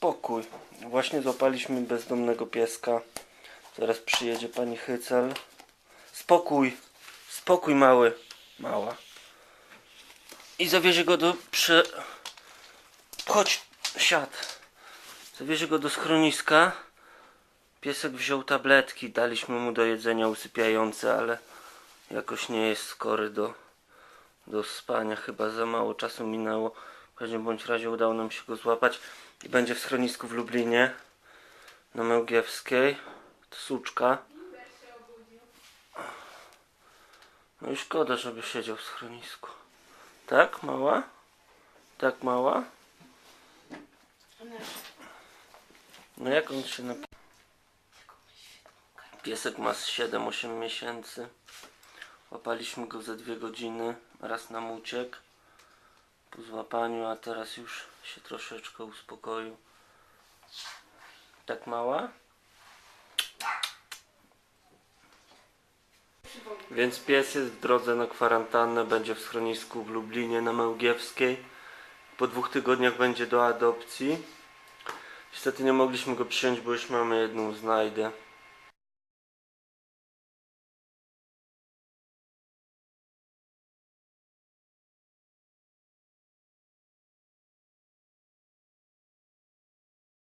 spokój. Właśnie złapaliśmy bezdomnego pieska. Zaraz przyjedzie pani Hycel. Spokój. Spokój mały. Mała. I zawiezie go do prze... Chodź, siad. Zawiezie go do schroniska. Piesek wziął tabletki. Daliśmy mu do jedzenia usypiające, ale jakoś nie jest skory do, do spania. Chyba za mało czasu minęło. Każdym bądź razie udało nam się go złapać. I będzie w schronisku w Lublinie. Na Mełgiewskiej. To suczka. No i szkoda, żeby siedział w schronisku. Tak, mała? Tak, mała? No jak on się napi... Piesek ma z 7-8 miesięcy. Łapaliśmy go za dwie godziny. Raz nam uciekł po złapaniu, a teraz już się troszeczkę uspokoił. Tak mała? Więc pies jest w drodze na kwarantannę, będzie w schronisku w Lublinie na Mełgiewskiej. Po dwóch tygodniach będzie do adopcji. Niestety nie mogliśmy go przyjąć, bo już mamy jedną znajdę.